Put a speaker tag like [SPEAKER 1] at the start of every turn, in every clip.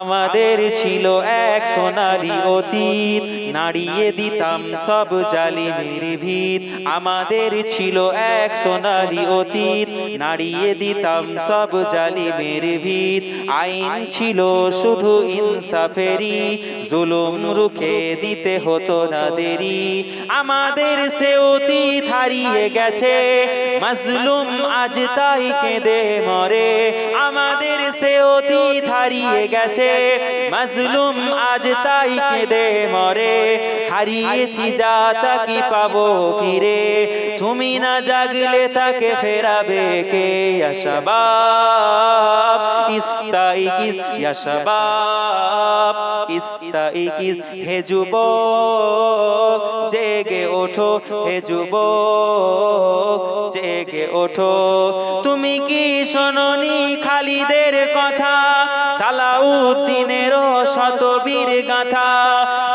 [SPEAKER 1] আমাদের ছিল এক সোনালি অতীত। নাড়িয়ে দিতাম সব জালিমের ভিত। আমাদের ছিল এক সোনালি অতীত। নাড়িয়ে দিতাম সব জালিমের ভিত। আইন ছিল শুধু ইনসাফেরি জুলুম রুখে দিতে হতো না দেরি। আমাদের সে অতীত হারিয়ে গেছে। মাজলুম আজ তাই কেঁদে মরে। আমাদের সে হারিয়ে গেছে। মাজলুম আজ তাই কেঁদে মরে। হারিয়েছি যা তাকি পাবো ফিরে? তুমি না জাগলে তাকে ফেরাবে কে? ইয়াশাবাব ইস্তাইকিস ইয়াশাবাব ইস্তাইকিস হে যুবক জেগে ওঠো হে যুবক জেগে ওঠো। তুমি কি শোনি খালিদের কথা? সালাউদ্দিনের শতবীর গাথা।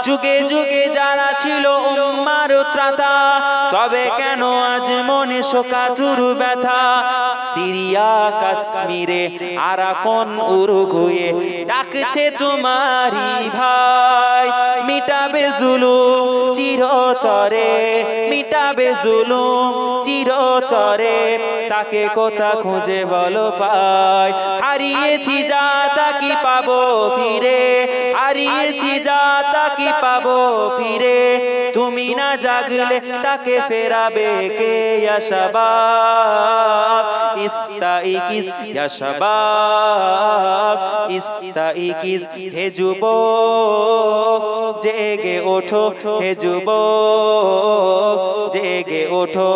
[SPEAKER 1] যুগে যুগে যারা ছিল উম্মার ত্রাতা, তবে কেন আজ মনে শোকাতুর ব্যথা? সিরিয়া, কাশ্মীরে, আরাকন, উরুগুয়ে ডাকছে তোমারি ভাই। মিটাবে জুলুম চিরতরে, মিটাবে জুলুম চিরতরে, তাকে কোথা খুঁজে বলো পাই। হারিয়েছি যা তাকি পাবো ফিরে, হারিয়েছি যা তাকি পাবো ফিরে। তুমি না জাগলে তাকে ফেরাবে কে ইয়াশাবাব ইস্তাইকিস ইয়াশাবাব ইস্তাইকিস হে যুবক। জেগে ওঠো হে যুব জেগে ওঠো।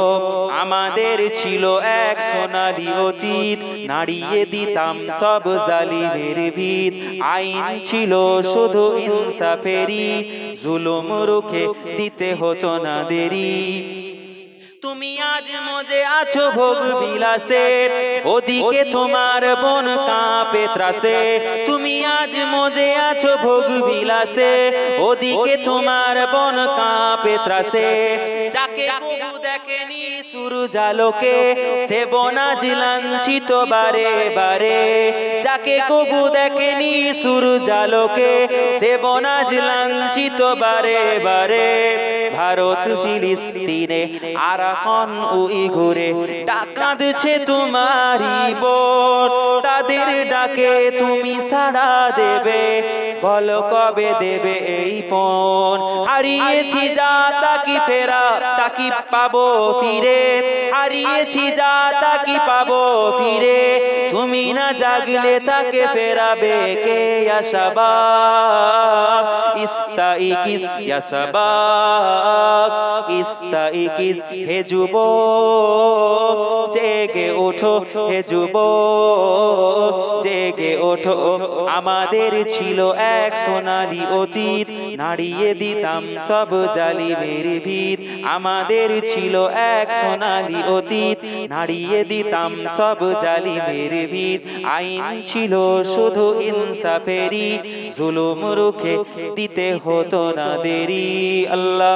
[SPEAKER 1] আমাদের ছিল এক সোনালি অতীত, নাড়িয়ে দিতাম সব জালিমের ভিত। আইন ছিল শুধু ইনসাফেরি জুলুম রুখে দিতে হতো না দেরি। তুমি আজ মজে আছো ভোগ বিলাসে। ওদিকে তোমার বন কাঁপে ত্রাসে। তুমি আজ মজে আছো ভোগ বিলাসে। ওদিকে তোমার বন কাঁপে ত্রাসে। যাকে দেখেনি সূর্যালোকে, সে বনাজ লাঞ্ছিত বারে বারে। যাকে কবু দেখেনি সূর্যালোকে, সে বনাজ লাঞ্ছিত বারে বারে। ভারত ফিলিস্তিনে আর এখন উই ঘুরে টাকা দিচ্ছে তোমারই বোন তাদের ডাকে তুমি সাড়া দেবে, বলো কবে দেবে এই পণ। হারিয়েছি যা তাকি ফেরা তাকি পাবো ফিরে? হারিয়েছি যা তাকি পাবো ফিরে? তুমি না জাগলে তাকে ফেরাবে কে ইয়াশাবাব ইস্তাইকিস ইয়াশাবাব ইস্তাইকিস, হে যুবক, জেগে ওঠো, হে যুবক, জেগে ওঠো। আমাদের ছিল এক সোনালি অতীত, নাড়িয়ে দিতাম সব জালিমের ভিত। আমাদের ছিল এক সোনালি অতীত, নাড়িয়ে দিতাম সব জালিমের ভিত। আইন ছিল শুধু ইনসাফেরি জুলুম রুখে দিতে হতো না দেরি আল্লাহ